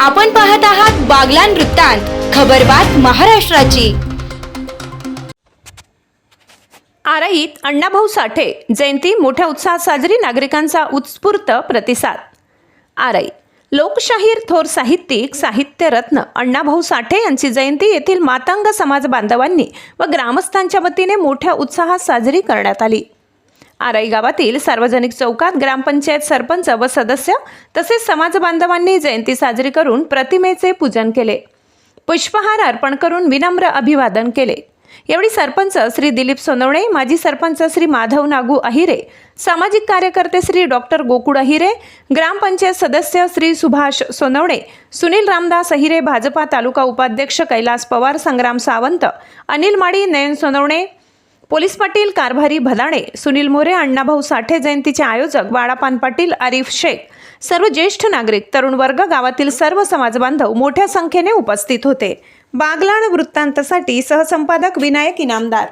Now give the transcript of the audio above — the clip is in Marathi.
आपण पाहत आहात बागलान वृत्तांत खबरबात महाराष्ट्राची. आरईत अण्णाभाऊ साठे जयंती मोठ्या उत्साहात साजरी नागरिकांचा उत्स्फूर्त प्रतिसाद. आरई लोकशाहीर थोर साहित्यिक साहित्यरत्न अण्णाभाऊ साठे यांची जयंती येथील मातंग समाज बांधवांनी व ग्रामस्थांच्या वतीने मोठ्या उत्साहात साजरी करण्यात आली. आराई गावातील सार्वजनिक चौकात ग्रामपंचायत सरपंच व सदस्य तसेच समाज बांधवांनी जयंती साजरी करून प्रतिमेचे पूजन केले. पुष्पहार अर्पण करून विनम्र अभिवादन केले. यावेळी सरपंच श्री दिलीप सोनवणे माजी सरपंच श्री माधव नागू अहिरे सामाजिक कार्यकर्ते श्री डॉक्टर गोकुळ अहिरे ग्रामपंचायत सदस्य श्री सुभाष सोनवणे सुनील रामदास अहिरे भाजपा तालुका उपाध्यक्ष कैलास पवार संग्राम सावंत अनिल माडी नयन सोनवणे पोलीस पाटील कारभारी भदाणे सुनील मोरे अण्णाभाऊ साठे जयंतीचे आयोजक बाळापान पाटील आरिफ शेख सर्व ज्येष्ठ नागरिक तरुण वर्ग गावातील सर्व समाजबांधव मोठ्या संख्येने उपस्थित होते. बागलाण वृत्तांतसाठी सहसंपादक विनायक इनामदार